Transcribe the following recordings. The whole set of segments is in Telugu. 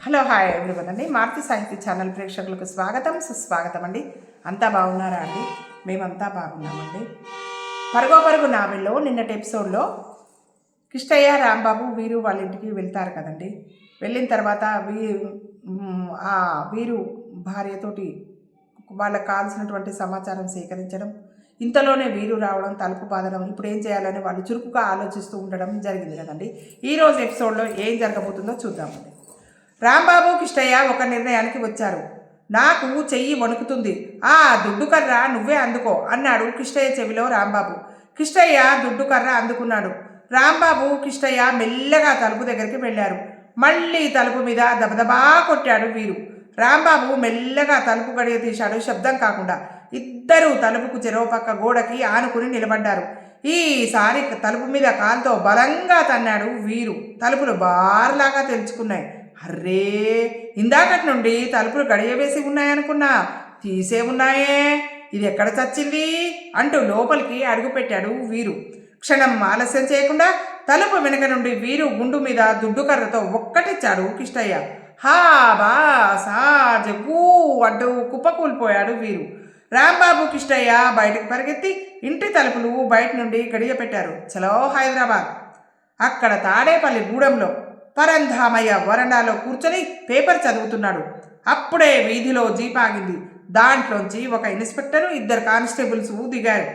హలో హాయ్ ఎవరివన్ అండి. మారుతి సాహిత్య ఛానల్ ప్రేక్షకులకు స్వాగతం సుస్వాగతం అండి. అంతా బాగున్నారా అండి? మేమంతా బాగున్నామండి. పరుగో పరుగు నావెల్లో నిన్నటి ఎపిసోడ్లో కిష్టయ్య రాంబాబు వీరు వాళ్ళ ఇంటికి వెళ్తారు కదండి. వెళ్ళిన తర్వాత వీ ఆ వీరు భార్యతోటి వాళ్ళకి కావాల్సినటువంటి సమాచారం సేకరించడం ఇంతలోనే వీరు రావడం తలుపు బాధడం ఇప్పుడు ఏం చేయాలని వాళ్ళు చురుకుగా ఆలోచిస్తూ ఉండడం జరిగింది కదండి. ఈరోజు ఎపిసోడ్లో ఏం జరగబోతుందో చూద్దామండి. రాంబాబు కిష్టయ్య ఒక నిర్ణయానికి వచ్చారు. నాకు చెయ్యి వణుకుతుంది. ఆ దుడ్డు కర్ర నువ్వే అందుకో అన్నాడు కిష్టయ్య చెవిలో రాంబాబు. కిష్టయ్య దుడ్డు కర్ర అందుకున్నాడు. రాంబాబు కిష్టయ్య మెల్లగా తలుపు దగ్గరికి వెళ్ళారు. మళ్ళీ తలుపు మీద దబదబా కొట్టాడు వీరు. రాంబాబు మెల్లగా తలుపు గడియ తీశాడు శబ్దం కాకుండా. ఇద్దరూ తలుపుకు చెరవ పక్క గోడకి ఆనుకుని నిలబడ్డారు. ఈసారి తలుపు మీద కాల్తో బలంగా తన్నాడు వీరు. తలుపులు బార్లాగా తెలుసుకున్నాయి అర్రే ఇందాకటి నుండి తలుపులు గడియవేసి ఉన్నాయనుకున్నా తీసే ఉన్నాయే. ఇది ఎక్కడ చచ్చింది? అంటూ లోపలికి అడుగుపెట్టాడు వీరు. క్షణం ఆలస్యం చేయకుండా తలుపు వెనుక నుండి వీరు గుండు మీద దుడ్డు కర్రతో ఒక్కటిచ్చాడు కిష్టయ్య. హా బా సా జగ్గు అంటూ కుప్పకూలిపోయాడు వీరు. రాంబాబు కిష్టయ్య బయటకు పరిగెత్తి ఇంటి తలుపులు బయట నుండి గడియ పెట్టారు. చలో హైదరాబాద్. అక్కడ తాడేపల్లి గూడెంలో పరంధామయ్య వరండాలో కూర్చొని పేపర్ చదువుతున్నాడు. అప్పుడే వీధిలో జీప్ ఆగింది. దాంట్లోంచి ఒక ఇన్స్పెక్టరు ఇద్దరు కానిస్టేబుల్స్ దిగారు.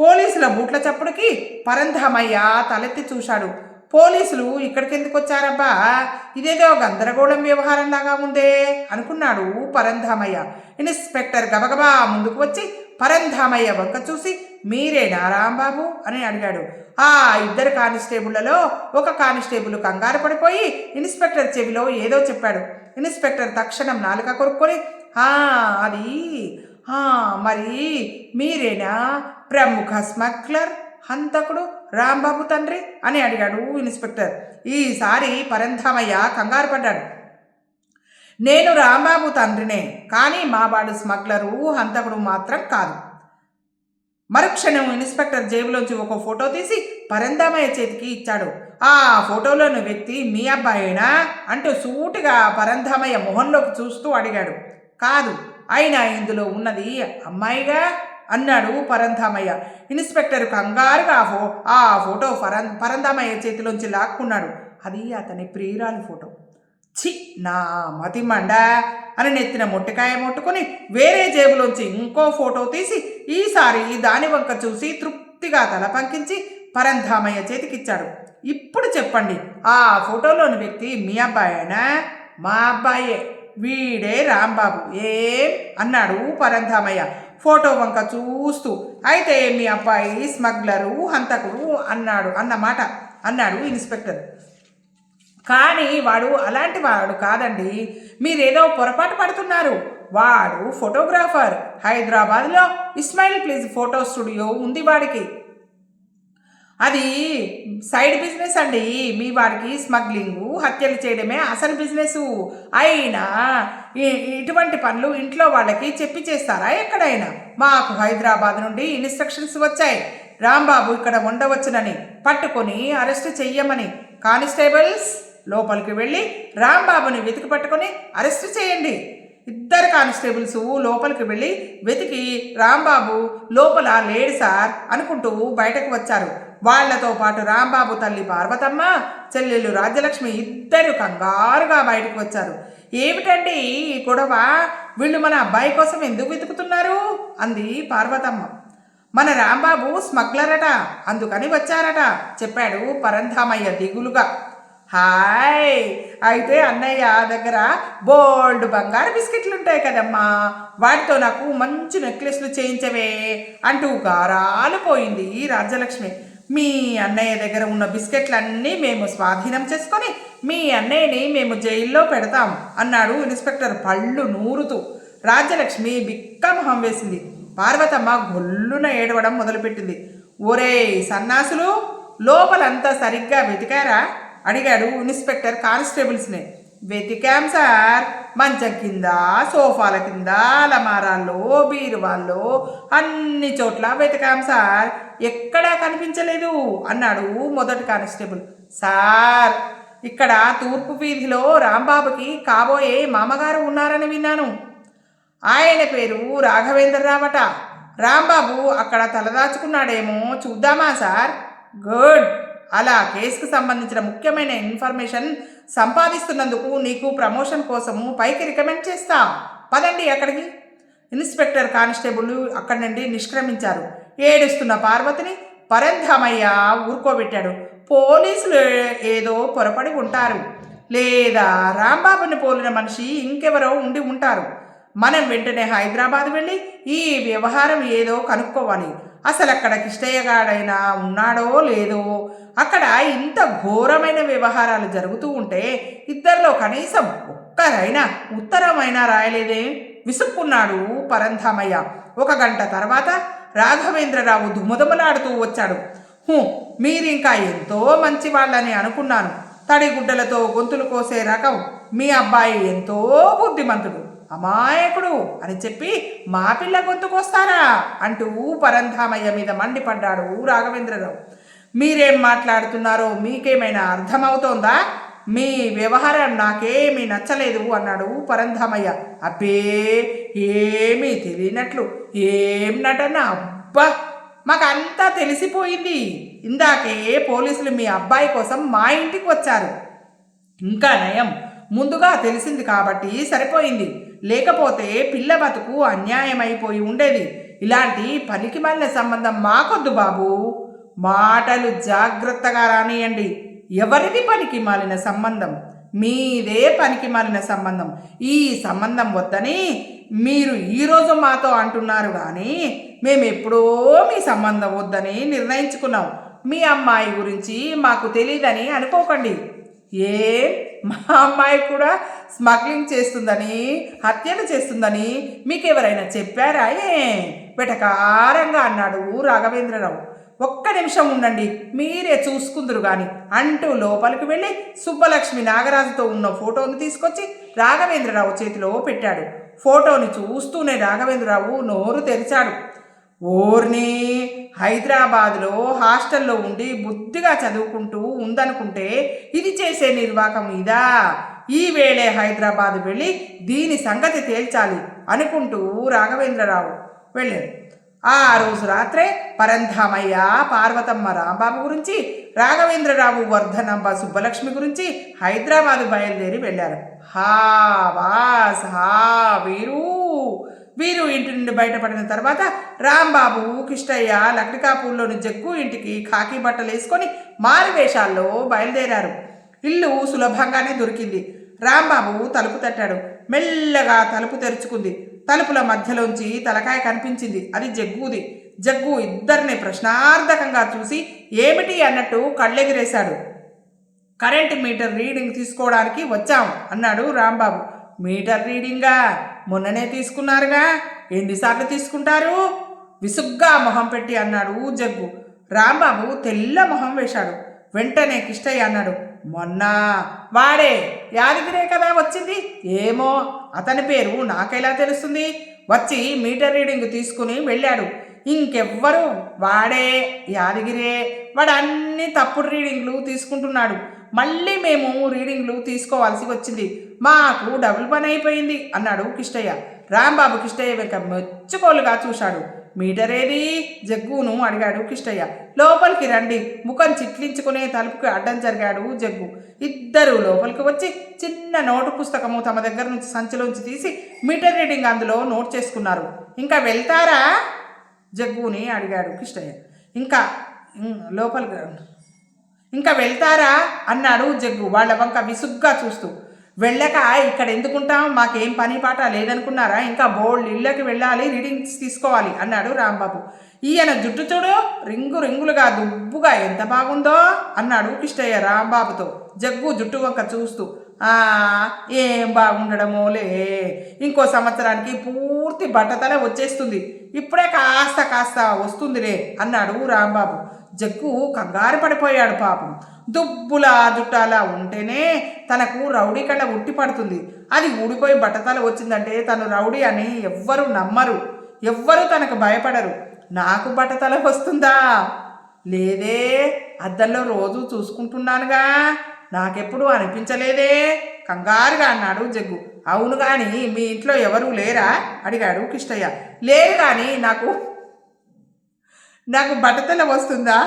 పోలీసుల బూట్ల చప్పుడుకి పరంధామయ్య తలెత్తి చూశాడు. పోలీసులు ఇక్కడికెందుకు వచ్చారబ్బా ఇదేదో గందరగోళం వ్యవహారంలాగా ఉందే అనుకున్నాడు పరంధామయ్య. ఇన్స్పెక్టర్ గబగబా ముందుకు వచ్చి పరంధామయ్య వంక చూసి మీరేనా రాంబాబు అని అడిగాడు. ఆ ఇద్దరు కానిస్టేబుళ్ళలో ఒక కానిస్టేబుల్ కంగారు పడిపోయి ఇన్స్పెక్టర్ చెవిలో ఏదో చెప్పాడు. ఇన్స్పెక్టర్ తక్షణం నాలుక కొరుక్కొని అది మరి మీరేనా ప్రముఖ స్మగ్లర్ హంతకుడు రాంబాబు తండ్రి? అని అడిగాడు ఇన్స్పెక్టర్. ఈసారి పరంధామయ్య కంగారు పడ్డాడు. నేను రాంబాబు తండ్రినే కానీ మావాడు స్మగ్లరు హంతకుడు మాత్రం కాదు. మరుక్షణం ఇన్స్పెక్టర్ జేబులోంచి ఒక ఫోటో తీసి పరందామయ్య చేతికి ఇచ్చాడు. ఆ ఫోటోలోని వ్యక్తి మీ అబ్బాయేనా? అంటూ సూటిగా పరంధామయ్య మొహంలోకి చూస్తూ అడిగాడు. కాదు అయినా ఇందులో ఉన్నది అమ్మాయిగా? అన్నాడు పరంధామయ్య ఇన్స్పెక్టర్ కంగారుగా ఆ ఆ ఫోటో పరం పరంధామయ్య చేతిలోంచి లాక్కున్నాడు. అది అతని ప్రియురాలి ఫోటో. చి నా మతిమండ అని నెత్తిన మొట్టికాయ ముట్టుకొని వేరే జేబులోంచి ఇంకో ఫోటో తీసి ఈసారి దాని వంక చూసి తృప్తిగా తల పంకించి పరంధామయ్య చేతికిచ్చాడు. ఇప్పుడు చెప్పండి ఆ ఫోటోలోని వ్యక్తి మీ అబ్బాయేనా? మా అబ్బాయే. వీడే రాంబాబు. ఏం? అన్నాడు పరంధామయ్య. ఫోటో వంక చూస్తూ అయితే మీ అబ్బాయి స్మగ్లరు హంతకుడు అన్నాడు అన్నమాట అన్నాడు ఇన్స్పెక్టర్. కానీ వాడు అలాంటి వాడు కాదండి. మీరేదో పొరపాటు పడుతున్నారు. వాడు ఫోటోగ్రాఫర్. హైదరాబాద్లో ఇస్మాయిల్ ప్లీజ్ ఫోటో స్టూడియో ఉంది వాడికి. అది సైడ్ బిజినెస్ అండి. మీ వాడికి స్మగ్లింగు హత్యలు చేయడమే అసలు బిజినెస్. అయినా ఈ- ఇటువంటి పనులు ఇంట్లో వాళ్ళకి చెప్పి చేస్తారా ఎక్కడైనా? మాకు హైదరాబాద్ నుండి ఇన్స్ట్రక్షన్స్ వచ్చాయి. రాంబాబు ఇక్కడ ఉండవచ్చునని పట్టుకొని అరెస్ట్ చెయ్యమని. కానిస్టేబుల్స్ లోపలికి వెళ్ళి రాంబాబుని వెతికి పట్టుకొని అరెస్ట్ చేయండి. ఇద్దరు కానిస్టేబుల్స్ లోపలికి వెళ్ళి వెతికి రాంబాబు లోపల లేడు సార్ అనుకుంటూ బయటకు వచ్చారు. వాళ్ళతో పాటు రాంబాబు తల్లి పార్వతమ్మ చెల్లెలు రాజ్యలక్ష్మి ఇద్దరు కంగారుగా బయటకు వచ్చారు. ఏమిటండి ఈ గొడవ? వీళ్ళు మన అబ్బాయి కోసం ఎందుకు వెతుకుతున్నారు? అంది పార్వతమ్మ. మన రాంబాబు స్మగ్లర్ అట అందుకని వచ్చారట చెప్పాడు పరంధామయ్య దిగులుగా. హాయ్. అయితే అన్నయ్య దగ్గర బోల్డ్ బంగారు బిస్కెట్లు ఉంటాయి కదమ్మా. వాటితో నాకు మంచి నెక్లెస్లు చేయించవే అంటూ గారాలిపోయింది రాజ్యలక్ష్మి. మీ అన్నయ్య దగ్గర ఉన్న బిస్కెట్లన్నీ మేము స్వాధీనం చేసుకొని మీ అన్నయ్యని మేము జైల్లో పెడతాం అన్నాడు ఇన్స్పెక్టర్ పళ్ళు నూరుతూ. రాజ్యలక్ష్మి బిక్క మొహం వేసింది. పార్వతమ్మ గొల్లున ఏడవడం మొదలుపెట్టింది. ఒరే సన్నాసులు లోపలంతా సరిగ్గా వెతికారా? అడిగాడు ఇన్స్పెక్టర్ కానిస్టేబుల్స్ని. వెతికాం సార్. మంచం కింద సోఫాల కింద అలమారాల్లో బీరువాల్లో అన్ని చోట్ల వెతికాం సార్. ఎక్కడా కనిపించలేదు అన్నాడు మొదటి కానిస్టేబుల్. సార్ ఇక్కడ తూర్పు వీధిలో రాంబాబుకి కాబోయే మామగారు ఉన్నారని విన్నాను. ఆయన పేరు రాఘవేంద్రరావట. రాంబాబు అక్కడ తలదాచుకున్నాడేమో చూద్దామా సార్? గుడ్. అలా కేసుకు సంబంధించిన ముఖ్యమైన ఇన్ఫర్మేషన్ సంపాదిస్తున్నందుకు నీకు ప్రమోషన్ కోసము పైకి రికమెండ్ చేస్తా. పదండి అక్కడికి. ఇన్స్పెక్టర్ కానిస్టేబుల్ అక్కడి నుండి నిష్క్రమించారు. ఏడుస్తున్న పార్వతిని పరంధామయ్య ఊరుకోబెట్టాడు. పోలీసులు ఏదో పొరపడి ఉంటారు. లేదా రాంబాబుని పోలిన మనిషి ఇంకెవరో ఉండి ఉంటారు. మనం వెంటనే హైదరాబాద్ వెళ్ళి ఈ వ్యవహారం ఏదో కనుక్కోవాలి. అసలు అక్కడ కిష్టయ్యగాడైనా ఉన్నాడో లేదో అక్కడ ఇంత ఘోరమైన వ్యవహారాలు జరుగుతూ ఉంటే ఇద్దరిలో కనీసం ఒక్కరైనా ఉత్తరమైనా రాయలేదే? విసుక్కున్నాడు పరంధామయ్య. ఒక గంట తర్వాత రాఘవేంద్రరావు దుమదుమలాడుతూ వచ్చాడు. హూ మీరింకా ఎంతో మంచి వాళ్ళని అనుకున్నాను. తడిగుడ్డలతో గొంతులు కోసే రకం మీ అబ్బాయి ఎంతో బుద్ధిమంతుడు. అమాయకుడు అని చెప్పి మా పిల్ల గొంతుకొస్తారా అంటూ పరంధామయ్య మీద మండిపడ్డాడు రాఘవేంద్రరావు. మీరేం మాట్లాడుతున్నారో మీకేమైనా అర్థమవుతోందా? మీ వ్యవహారం నాకేమీ నచ్చలేదు అన్నాడు పరంధామయ్య అబ్బే ఏమీ తెలియనట్లు ఏం నటన? అబ్బా మాకంతా తెలిసిపోయింది. ఇందాకే పోలీసులు మీ అబ్బాయి కోసం మా ఇంటికి వచ్చారు. ఇంకా నయం. ముందుగా తెలిసింది కాబట్టి సరిపోయింది. లేకపోతే పిల్ల బతుకు అన్యాయమైపోయి ఉండేది. ఇలాంటి పనికి మళ్ళీ సంబంధం మాకొద్దు బాబు. మాటలు జాగ్రత్తగా రానియండి. ఎవరిది పనికి మాలిన సంబంధం? మీదే పనికి మాలిన సంబంధం. ఈ సంబంధం వద్దని మీరు ఈరోజు మాతో అంటున్నారు కానీ మేము ఎప్పుడో మీ సంబంధం వద్దని నిర్ణయించుకున్నాం. మీ అమ్మాయి గురించి మాకు తెలియదని అనుకోకండి. ఏ? మా అమ్మాయి కూడా స్మగ్లింగ్ చేస్తుందని హత్యలు చేస్తుందని మీకు ఎవరైనా చెప్పారా? ఏ? వెటకారంగా అన్నాడు రాఘవేంద్రరావు. ఒక్క నిమిషం ఉండండి. మీరే చూసుకుందరు కానీ అంటూ లోపలికి వెళ్ళి సుబ్బలక్ష్మి నాగరాజుతో ఉన్న ఫోటోని తీసుకొచ్చి రాఘవేంద్రరావు చేతిలో పెట్టాడు. ఫోటోని చూస్తూనే రాఘవేంద్రరావు నోరు తెరిచాడు. ఓర్ని హైదరాబాద్లో హాస్టల్లో ఉండి బుద్ధిగా చదువుకుంటూ ఉందనుకుంటే ఇది చేసే నిర్వాకం ఇదా? ఈ వేళే హైదరాబాద్ వెళ్ళి దీని సంగతి తేల్చాలి అనుకుంటూ రాఘవేంద్రరావు వెళ్ళాడు. ఆ రోజు రాత్రే పరంధామయ్య పార్వతమ్మ రాంబాబు గురించి రాఘవేంద్రరావు వర్ధనంబ సుబ్బలక్ష్మి గురించి హైదరాబాదు బయలుదేరి వెళ్ళారు. హా వాస్ హా వీరు! వీరు ఇంటి నుండి బయటపడిన తర్వాత రాంబాబు కిష్టయ్య లక్డికాపూర్లోని జగ్గు ఇంటికి ఖాకీ బట్టలు వేసుకొని మారువేషాల్లో బయలుదేరారు. ఇల్లు సులభంగానే దొరికింది. రాంబాబు తలుపు తట్టాడు. మెల్లగా తలుపు తెరుచుకుంది. తలుపుల మధ్యలోంచి తలకాయ కనిపించింది. అది జగ్గుది. జగ్గు ఇద్దరిని ప్రశ్నార్థకంగా చూసి ఏమిటి అన్నట్టు కళ్ళెగిరేశాడు. కరెంట్ మీటర్ రీడింగ్ తీసుకోవడానికి వచ్చాం అన్నాడు రాంబాబు. మీటర్ రీడింగా? మొన్ననే తీసుకున్నారుగా? ఎన్నిసార్లు తీసుకుంటారు? విసుగ్గా మొహం పెట్టి అన్నాడు జగ్గు. రాంబాబు తెల్ల మొహం వేశాడు. వెంటనే కిష్టయ్య అన్నాడు. మొన్న వాడే యాదగిరే కదా వచ్చింది. ఏమో? అతని పేరు నాకెలా తెలుస్తుంది? వచ్చి మీటర్ రీడింగ్ తీసుకుని వెళ్ళాడు. ఇంకెవ్వరు వాడే యాదగిరే వాడు అన్ని తప్పుడు రీడింగ్లు తీసుకుంటున్నాడు. మళ్ళీ మేము రీడింగ్లు తీసుకోవాల్సి వచ్చింది. మాకు డబుల్ పని అయిపోయింది అన్నాడు కిష్టయ్య. రాంబాబు కిష్టయ్య వెంక మెచ్చుకోలుగా చూశాడు. మీటర్ జగ్గును అడిగాడు కిష్టయ్య లోపలికి రండి. ముఖం చిట్లించుకునే తలుపుకి అడ్డం జరిగాడు జగ్గు. ఇద్దరు లోపలికి వచ్చి చిన్న నోటు పుస్తకము తమ దగ్గర నుంచి సంచిలోంచి తీసి మీటర్ రీడింగ్ అందులో నోట్ చేసుకున్నారు. ఇంకా వెళ్తారా? జగ్గుని అడిగాడు కిష్టయ్య ఇంకా లోపలికి ఇంకా వెళ్తారా? అన్నాడు జగ్గు వాళ్ళ వంక విసుగ్గా చూస్తూ. వెళ్ళక ఇక్కడ ఎందుకుంటాం మాకేం పని పాట లేదనుకున్నారా? ఇంకా బోల్డ్ ఇళ్ళకి వెళ్ళాలి రీడింగ్స్ తీసుకోవాలి అన్నాడు రాంబాబు. ఈయన జుట్టు చూడు రింగు రింగులుగా దుబ్బుగా ఎంత బాగుందో అన్నాడు కిష్టయ్య రాంబాబుతో జగ్గు జుట్టు వంక చూస్తూ. "ఆ, ఏం బాగుండడమోలే ఇంకో సంవత్సరానికి పూర్తి బట్టతల వచ్చేస్తుంది. ఇప్పుడే కాస్త కాస్త వస్తుందిలే అన్నాడు రాంబాబు. జగ్గు కంగారు పడిపోయాడు పాపం. దుబ్బులా జుట్టాలా ఉంటేనే తనకు రౌడీ కళ్ళ ఉట్టి పడుతుంది. అది ఊడిపోయి బట్టతల వచ్చిందంటే తను రౌడీ అని ఎవ్వరు నమ్మరు. ఎవ్వరూ తనకు భయపడరు. నాకు బట్టతల వస్తుందా? లేదే అద్దంలో రోజు చూసుకుంటున్నానుగా. నాకెప్పుడు అనిపించలేదే. కంగారుగా అన్నాడు జగ్గు. అవును కానీ మీ ఇంట్లో ఎవరు లేరా? అడిగాడు కిష్టయ్య లేరు కానీ నాకు నాకు బట్టతల వస్తుందా?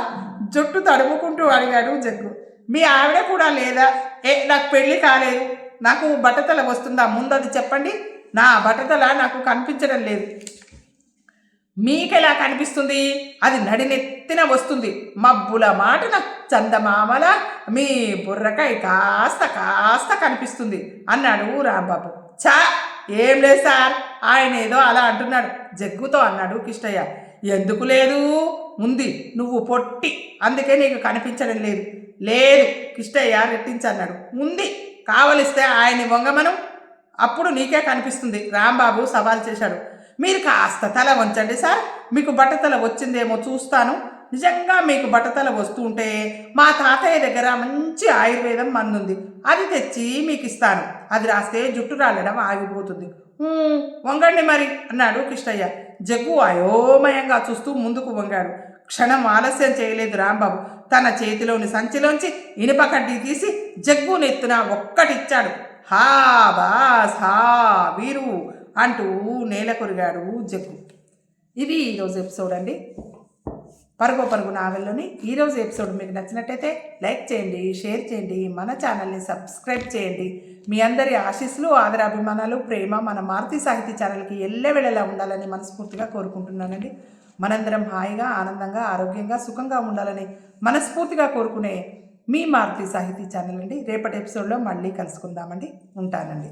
జుట్టు తడుముకుంటూ అడిగాడు జగ్గు. మీ ఆవిడ కూడా లేదా? ఏ నాకు పెళ్ళి కాలేదు. నాకు బట్టతల వస్తుందా? ముందది చెప్పండి. నా బట్టతల నాకు కనిపించడం లేదు. మీకెలా కనిపిస్తుంది? అది నడినెత్తిన వస్తుంది. మబ్బుల మాటన చందమామల మీ బుర్రకాయ కాస్త కాస్త కనిపిస్తుంది. అన్నాడు రాంబాబు. చా ఏం లేదు సార్. ఆయన ఏదో అలా అంటున్నాడు. జగ్గుతో అన్నాడు కిష్టయ్య ఎందుకు లేదు? ఉంది. నువ్వు పొట్టి. అందుకే నీకు కనిపించడం లేదు. లేదు. కిష్టయ్య రెట్టించన్నాడు. ఉంది. కావలిస్తే ఆయన్ని వంగమను. అప్పుడు నీకే కనిపిస్తుంది. రాంబాబు సవాల్ చేశాడు. మీరు కాస్త తల వంచండి సార్. మీకు బట్టతల వచ్చిందేమో చూస్తాను. నిజంగా మీకు బట్టతల వస్తుంటే మా తాతయ్య దగ్గర మంచి ఆయుర్వేదం మందుంది. అది తెచ్చి మీకు ఇస్తాను. అది రాస్తే జుట్టు రాలడం ఆగిపోతుంది. వంగండి మరి అన్నాడు కృష్ణయ్య. జగ్గు అయోమయంగా చూస్తూ ముందుకు వంగాడు. క్షణం ఆలస్యం చేయలేదు రాంబాబు. తన చేతిలోని సంచిలోంచి ఇనుప కడ్డీ తీసి జగ్గు నెత్తున ఒక్కటిచ్చాడు. హా బాస్ హా వీరు. అంటూ నేల కొరిగాడు జగ్గు. ఇది ఈరోజు ఎపిసోడ్ అండి. పరుగు పరుగు నావెల్లోని ఈరోజు ఎపిసోడ్ మీకు నచ్చినట్టయితే లైక్ చేయండి షేర్ చేయండి మన ఛానల్ని సబ్స్క్రైబ్ చేయండి. మీ అందరి ఆశీస్సులు ఆదరాభిమానాలు ప్రేమ మన మారుతి సాహితీ ఛానల్కి ఎల్లవెళ్ళలా ఉండాలని మనస్ఫూర్తిగా కోరుకుంటున్నానండి. మనందరం హాయిగా ఆనందంగా ఆరోగ్యంగా సుఖంగా ఉండాలని మనస్ఫూర్తిగా కోరుకునే మీ మారుతి సాహితీ ఛానల్ అండి. రేపటి ఎపిసోడ్లో మళ్ళీ కలుసుకుందామండి. ఉంటానండి.